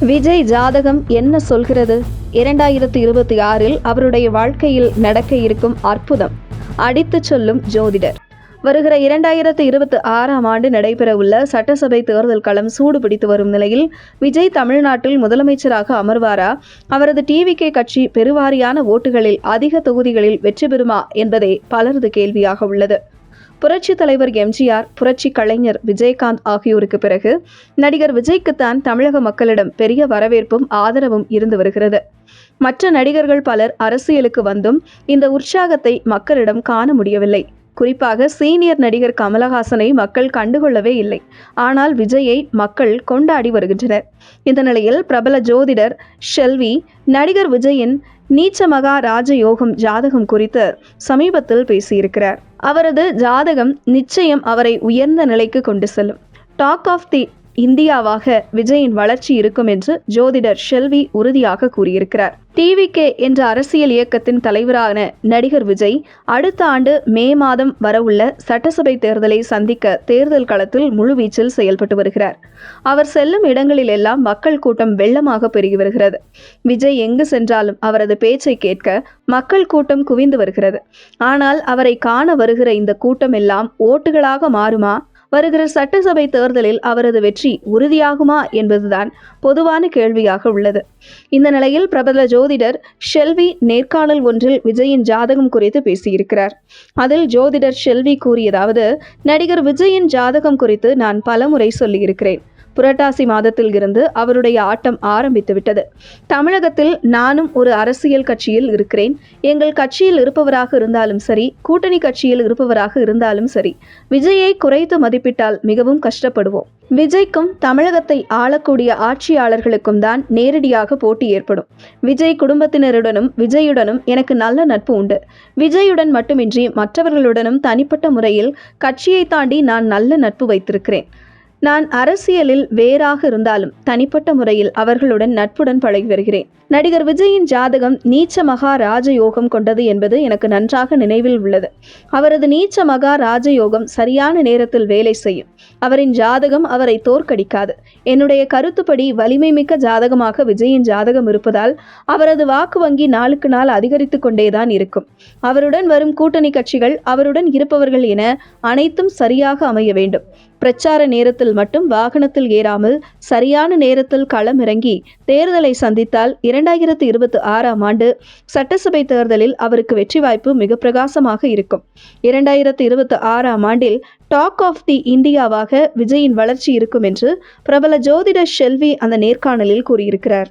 விஜய் ஜாதகம் என்ன சொல்கிறது? இரண்டாயிரத்தி இருபத்தி ஆறில் அவருடைய வாழ்க்கையில் நடக்க இருக்கும் அற்புதம். அடித்துச் சொல்லும் ஜோதிடர். வருகிற இரண்டாயிரத்து இருபத்தி ஆறாம் ஆண்டு நடைபெறவுள்ள சட்டசபை தேர்தல் களம் சூடு பிடித்து வரும் நிலையில் விஜய் தமிழ்நாட்டில் முதலமைச்சராக அமர்வாரா? அவரது டிவிகே கட்சி பெருவாரியான ஓட்டுகளில் அதிக தொகுதிகளில் வெற்றி பெறுமா என்பதே பலரது கேள்வியாக உள்ளது. புரட்சி தலைவர் எம்ஜிஆர் புரட்சி கலைஞர் விஜயகாந்த் ஆகியோருக்கு பிறகு நடிகர் விஜய்க்குத்தான் தமிழக மக்களிடம் பெரிய வரவேற்பும் ஆதரவும் இருந்து வருகிறது. மற்ற நடிகர்கள் பலர் அரசியலுக்கு வந்தும் இந்த உற்சாகத்தை மக்களிடம் காண முடியவில்லை. குறிப்பாக சீனியர் நடிகர் கமலஹாசனை மக்கள் கண்டுகொள்ளவே இல்லை. ஆனால் விஜயை மக்கள் கொண்டாடி வருகின்றனர். இந்த நிலையில் பிரபல ஜோதிடர் ஷெல்வி நடிகர் விஜயின் நீச்சமகா ராஜயோகம் ஜாதகம் குறித்து சமீபத்தில் பேசியிருக்கிறார். அவரது ஜாதகம் நிச்சயம் அவரை உயர்ந்த நிலைக்கு கொண்டு செல்லும். டாக் ஆஃப் தி இந்தியாவாக விஜயின் வளர்ச்சி இருக்கும் என்று ஜோதிடர் ஷெல்வி உறுதியாக கூறியிருக்கிறார். டிவிகே என்ற அரசியல் இயக்கத்தின் தலைவரான நடிகர் விஜய் அடுத்த ஆண்டு மே மாதம் வரவுள்ள சட்டசபை தேர்தலை சந்திக்க தேர்தல் களத்தில் முழுவீச்சில் செயல்பட்டு வருகிறார். அவர் செல்லும் இடங்களில் எல்லாம் மக்கள் கூட்டம் வெள்ளமாக பெருகி வருகிறது. விஜய் எங்கு சென்றாலும் அவரது பேச்சை கேட்க மக்கள் கூட்டம் குவிந்து வருகிறது. ஆனால் அவரை காண வருகிற இந்த கூட்டம் எல்லாம் ஓட்டுகளாக மாறுமா? வருகிற சட்டசபை தேர்தலில் அவரது வெற்றி உறுதியாகுமா என்பதுதான் பொதுவான கேள்வியாக உள்ளது. இந்த நிலையில் பிரபல ஜோதிடர் ஷெல்வி நேர்காணல் ஒன்றில் விஜயின் ஜாதகம் குறித்து பேசியிருக்கிறார். அதில் ஜோதிடர் ஷெல்வி கூறியதாவது நடிகர் விஜயின் ஜாதகம் குறித்து நான் பலமுறை சொல்லியிருக்கிறேன். புரட்டாசி மாதத்தில் இருந்து அவருடைய ஆட்டம் ஆரம்பித்து விட்டது. தமிழகத்தில் நானும் ஒரு அரசியல் கட்சியில் இருக்கிறேன். எங்கள் கட்சியில் இருப்பவராக இருந்தாலும் சரி கூட்டணி கட்சியில் இருப்பவராக இருந்தாலும் சரி விஜயை குறைத்து மதிப்பிட்டால் மிகவும் கஷ்டப்படுவோம். விஜய்க்கும் தமிழகத்தை ஆளக்கூடிய ஆட்சியாளர்களுக்கும் தான் நேரடியாக போட்டி ஏற்படும். விஜய் குடும்பத்தினருடனும் விஜயுடனும் எனக்கு நல்ல நட்பு உண்டு. விஜயுடன் மட்டுமின்றி மற்றவர்களுடனும் தனிப்பட்ட முறையில் கட்சியை தாண்டி நான் நல்ல நட்பு வைத்திருக்கிறேன். நான் அரசியலில் வேறாக இருந்தாலும் தனிப்பட்ட முறையில் அவர்களுடன் நட்புடன் பழகி வருகிறேன். நடிகர் விஜயின் ஜாதகம் நீச்ச மகா ராஜயோகம் கொண்டது என்பது எனக்கு நன்றாக நினைவில் உள்ளது. அவரது நீச்ச மகா ராஜயோகம் சரியான நேரத்தில் வேலை செய்யும். அவரின் ஜாதகம் அவரை தோற்கடிக்காது. என்னுடைய கருத்துப்படி வலிமை மிக்க ஜாதகமாக விஜயின் ஜாதகம் இருப்பதால் அவரது வாக்கு வங்கி நாளுக்கு நாள் அதிகரித்து கொண்டேதான் இருக்கும். அவருடன் வரும் கூட்டணி கட்சிகள் அவருடன் இருப்பவர்கள் என அனைத்தும் சரியாக அமைய வேண்டும். பிரச்சார நேரத்தில் மட்டும் வாகனத்தில் ஏறாமல் சரியான நேரத்தில் களமிறங்கி தேர்தலை சந்தித்தால் இரண்டாயிரத்து இருபத்தி ஆறாம் ஆண்டு சட்டசபை தேர்தலில் அவருக்கு வெற்றி வாய்ப்பு மிக பிரகாசமாக இருக்கும். இரண்டாயிரத்து இருபத்தி ஆறாம் ஆண்டில் டாக் ஆஃப் தி இந்தியாவாக விஜயின் வளர்ச்சி இருக்கும் என்று பிரபல ஜோதிட ஷெல்வி அந்த நேர்காணலில் கூறியிருக்கிறார்.